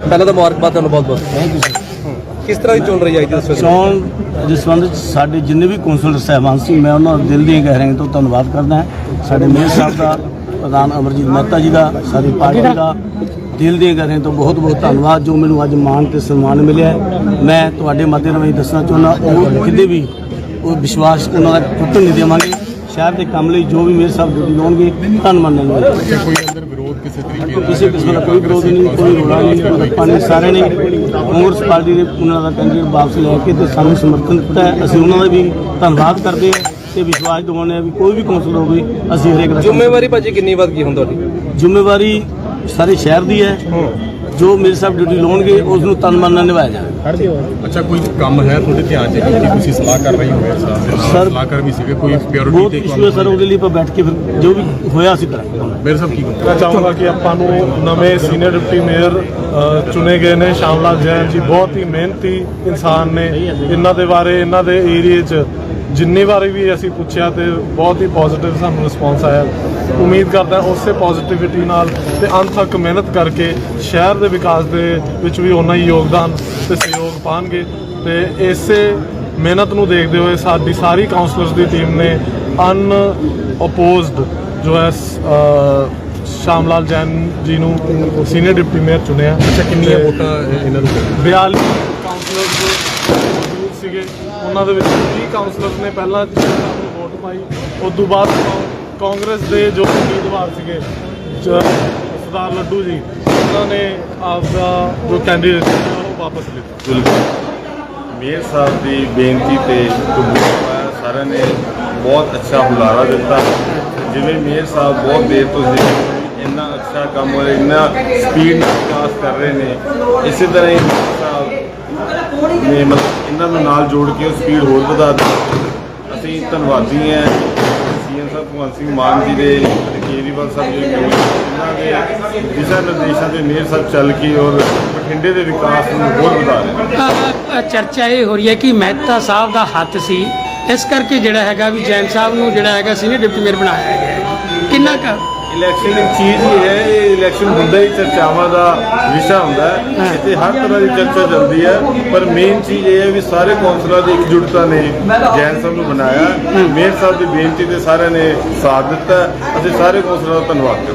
ਪਹਿਲਾਂ ਤਾਂ ਮੁਬਾਰਕਬਾਦ ਤੁਹਾਨੂੰ ਬਹੁਤ ਬਹੁਤ। ਥੈਂਕ ਯੂ ਸਰ ਕਿਸ ਤਰ੍ਹਾਂ ਦੀ ਚੋਣ ਰਹੀ ਹੈ ਜੀ ਇਸ ਚੋਣ ਜਿਸ ਸੰਬੰਧ ਸਾਡੇ ਜਿੰਨੇ ਵੀ ਕੌਂਸਲਰ ਸਹਿਬਾਨ ਸੀ ਮੈਂ ਉਹਨਾਂ ਦਾ ਦਿਲ ਦੀਆਂ ਗਹਿਰਾਈਆਂ ਤੋਂ ਧੰਨਵਾਦ ਕਰਦਾ ਹਾਂ। ਸਾਡੇ ਮੇਅਰ ਸਾਹਿਬ ਦਾ ਪ੍ਰਧਾਨ ਅਮਰਜੀਤ ਮਹਿਤਾ ਜੀ ਦਾ ਸਾਰੀ ਪਾਰਟੀ ਦਾ ਦਿਲ ਦੀਆਂ ਗਹਿਰਾਈਆਂ ਤੋਂ ਬਹੁਤ ਬਹੁਤ ਧੰਨਵਾਦ ਜੋ ਮੈਨੂੰ ਅੱਜ ਮਾਣ ਤੇ ਸਨਮਾਨ ਮਿਲਿਆ ਮੈਂ ਤੁਹਾਡੇ ਮਾਧਿਅਮ ਰਾਹੀਂ ਦੱਸਣਾ ਚਾਹੁੰਦਾ ਉਹ ਕਿਤੇ ਵੀ ਉਹ ਵਿਸ਼ਵਾਸ ਉਹਨਾਂ ਦਾ ਟੁੱਟਣ ਨਹੀਂ ਦੇਵਾਂਗੇ। ਸ਼ਹਿਰ ਦੇ ਕੰਮ ਲਈ ਜੋ ਵੀ ਮੇਰੇ ਸਾਹਿਬ ਡਿਊਟੀ ਲਾਉਣਗੇ ਧੰਨ ਮੰਨਣਗੇ ਕੋਈ ਅੰਦਰ ਵਿਰੋਧ ਕਿਸੇ ਤਰੀਕੇ ਦਾ ਕਿਸੇ ਕਿਸਮ ਦਾ ਕੋਈ ਵਿਰੋਧ ਨਹੀਂ ਕੋਈ ਰੋਲਾ ਨਹੀਂ ਕੋਈ ਨਹੀਂ ਸਾਰੇ ਨੇ ਕਾਂਗਰਸ ਪਾਰਟੀ ਨੇ ਉਹਨਾਂ ਦਾ ਕੈਂਡੀਡੇਟ ਵਾਪਸ ਲੈ ਕੇ ਤੇ ਸਾਨੂੰ ਸਮਰਥਨ ਦਿੱਤਾ ਹੈ। ਅਸੀਂ ਉਹਨਾਂ ਦਾ ਵੀ ਧੰਨਵਾਦ ਕਰਦੇ ਹਾਂ ਤੇ ਵਿਸ਼ਵਾਸ ਦਿਵਾਉਂਦੇ ਹਾਂ ਵੀ ਕੋਈ ਵੀ ਕੌਂਸਲ ਹੋਵੇ ਅਸੀਂ ਹਰੇਕ ਦਾ ਜ਼ਿੰਮੇਵਾਰੀ ਭਾਜੀ ਕਿੰਨੀ ਵੱਧ ਗਈ ਹੁਣ ਤੁਹਾਡੀ? ਜ਼ਿੰਮੇਵਾਰੀ ਸਾਰੇ ਸ਼ਹਿਰ ਦੀ ਹੈ। ਜੋ ਮੇਰੇ ਸਾਹਿਬ ਡਿਊਟੀ ਲਾਉਣਗੇ ਉਸ ਨੂੰ ਤਨ ਮਨ ਨਾਲ ਨਿਭਾਇਆ ਜਾਵੇ। ਅੱਛਾ ਕੋਈ ਕੰਮ ਹੈ ਤੁਹਾਡੇ ਧਿਆਨ 'ਚ ਕਿ ਤੁਸੀਂ ਸਲਾਹ ਕਰ ਰਹੇ ਹੋ ਮੇਰੇ ਸਾਹਿਬ ਦੇ ਨਾਲ ਸਰ, ਸਲਾਹਕਾਰ ਵੀ ਸੀਗੇ ਕੋਈ ਬਹੁਤ ਪਿਓਰਿਟੀ ਤੇ ਇਸ਼ੂ ਹੈ ਸਰ ਉਹਦੇ ਲਈ ਆਪਾਂ ਬੈਠ ਕੇ ਫਿਰ ਜੋ ਵੀ ਹੋਇਆ ਅਸੀਂ ਕਰਾਂਗੇ। ਮੇਰੇ ਸਾਹਿਬ ਕੀ ਕਹੋ ਮੈਂ ਚਾਹੂੰਗਾ ਕਿ ਆਪਾਂ ਨੂੰ ਨਵੇਂ ਸੀਨੀਅਰ ਡਿਪਟੀ ਮੇਅਰ ਅ, ਚੁਣੇ ਗਏ ਨੇ ਸ਼ਾਮਲਾਲ ਜੈਨ ਜੀ ਬਹੁਤ ਹੀ ਮਿਹਨਤੀ ਇਨਸਾਨ ਨੇ। ਇਹਨਾਂ ਦੇ ਬਾਰੇ ਇਹਨਾਂ ਦੇ ਏਰੀਏ 'ਚ ਜਿੰਨੀ ਵਾਰੀ ਵੀ ਅਸੀਂ ਪੁੱਛਿਆ ਤੇ ਬਹੁਤ ਹੀ ਪੋਜ਼ਿਟਿਵ ਸਾਨੂੰ ਰਿਸਪੌਂਸ ਆਇਆ। ਉਮੀਦ ਕਰਦਾ ਉਸੇ ਪੋਜ਼ਿਟਿਵਿਟੀ ਨਾਲ ਤੇ ਅੰਤ ਤੱਕ ਮਿਹਨਤ ਕਰਕੇ ਸ਼ਹਿਰ ਦੇ ਵਿਕਾਸ ਦੇ ਵਿੱਚ ਵੀ ਉਹਨਾਂ ਹੀ ਯੋਗਦਾਨ ਤੇ ਸਹਿਯੋਗ ਪਾਣਗੇ। ਤੇ ਇਸੇ ਮਿਹਨਤ ਨੂੰ ਦੇਖਦੇ ਹੋਏ ਸਾਡੀ ਸਾਰੀ ਕਾਉਂਸਲਰਸ ਦੀ ਟੀਮ ਨੇ ਅਨ ਅਪੋਜ਼ਡ ਜੋ ਹੈ ਸ- ਅ, ਸ਼ਾਮਲਾਲ ਜੈਨ ਜੀ ਨੂੰ ਸੀਨੀਅਰ ਡਿਪਟੀ ਮੇਅਰ ਚੁਣਿਆ। ਅੱਛਾ ਕਿੰਨੀਆਂ ਵੋਟਾਂ ਇਹ- ਇਹਨਾਂ ਨੂੰ 42 ਕਾਉਂਸਲਰਸ ਮੌਜੂਦ ਸੀਗੇ। ਉਹਨਾਂ ਦੇ ਵਿੱਚ 30 ਕਾਉਂਸਲਰਸ ਨੇ ਪਹਿਲਾਂ ਵੋਟ ਪਾਈ ਉਸ ਤੋਂ ਬਾਅਦ ਕੌ- ਕਾਂਗਰਸ ਦੇ ਜੋ ਉਮੀਦਵਾਰ ਸੀਗੇ ਸਰਦਾਰ ਲੱਡੂ ਜੀ, ਉਹਨਾਂ ਨੇ ਆਪਦਾ ਜੋ ਕੈਂਡੀਡੇਟ ਉਹ ਵਾਪਸ ਲਿੱਤਾ। ਮੇਅਰ ਸਾਹਿਬ ਦੀ ਬੇਨਤੀ ਤੇ ਸਾਰਿਆਂ ਨੇ ਬਹੁਤ ਅੱਛਾ ਹੁਲਾਰਾ ਦਿੱਤਾ। ਜਿਵੇਂ ਮੇਅਰ ਸਾਹਿਬ ਬਹੁਤ ਦੇਰ ਤੋਂ ਸੀ ਇੰਨਾ ਅੱਛਾ ਕੰਮ ਹੋ ਇੰਨਾ ਸਪੀਡ ਨਾਲ ਵਿਕਾਸ ਕਰ ਰਹੇ ਨੇ। ਇਸੇ ਤਰ੍ਹਾਂ ਹੀ ਸਾਹਿਬ ਨੇ ਮਤਲਬ ਇਹਨਾਂ ਨੂੰ ਨਾਲ ਜੋੜ ਕੇ ਉਹ ਸਪੀਡ ਹੋਰ ਵਧਾ ਦਿੱਤੀ। ਅਸੀਂ ਧੰਨਵਾਦੀ ਹਾਂ ਸੀਐਮ ਸਾਹਿਬ, ਭਗਵੰਤ ਸਿੰਘ ਮਾਨ ਜੀ ਦੇ ਅਤੇ ਸਾਹਿਬ ਜੀ ਦੇ ਇਹਨਾਂ ਦੇ ਦਿਸ਼ਾ ਨਿਰਦੇਸ਼ਾਂ ਤੇ ਮੇਅਰ ਸਾਹਿਬ ਚੱਲ ਕੇ ਔਰ ਬਠਿੰਡੇ ਦੇ ਵਿਕਾਸ ਨੂੰ ਹੋਰ ਵਧਾ ਰਹੇ ਨੇ। ਚਰਚਾ ਇਹ ਹੋ ਰਹੀ ਹੈ ਕਿ ਮਹਿਤਾ ਸਾਹਿਬ ਦਾ ਹੱਥ ਸੀ। ਇਸ ਕਰਕੇ ਜਿਹੜਾ ਹੈਗਾ ਵੀ ਜੈਨ ਸਾਹਿਬ ਨੂੰ ਜਿਹੜਾ ਹੈਗਾ ਸੀਨੀਅਰ ਡਿਪਟੀ ਮੇਅਰ ਬਣਾਇਆ ਗਿਆ ਕਿੰਨਾ ਕੁ ਇਲੈਕਸ਼ਨ ਇੱਕ ਚੀਜ਼ ਹੀ ਹੈ ਇਹ ਇਲੈਕਸ਼ਨ ਹੁੰਦਾ ਹੀ ਚਰਚਾਵਾਂ ਦਾ ਵਿਸ਼ਾ ਹੁੰਦਾ ਹੈ। ਇੱਥੇ ਹਰ ਤਰ੍ਹਾਂ ਦੀ ਚਰਚਾ ਚੱਲਦੀ ਹੈ ਪਰ ਮੇਨ ਚੀਜ਼ ਇਹ ਹੈ ਵੀ ਸਾਰੇ ਕੌਂਸਲਰਾਂ ਦੀ ਇਕਜੁੱਟਤਾ ਨੇ ਜੈਨ ਸਾਹਿਬ ਨੂੰ ਬਣਾਇਆ। ਮੇਅਰ ਸਾਹਿਬ ਦੀ ਬੇਨਤੀ ਤੇ ਸਾਰਿਆਂ ਨੇ ਸਾਥ ਦਿੱਤਾ ਅਸੀਂ ਸਾਰੇ ਕੌਂਸਲਰਾਂ ਦਾ ਧੰਨਵਾਦ ਕਰਦੇ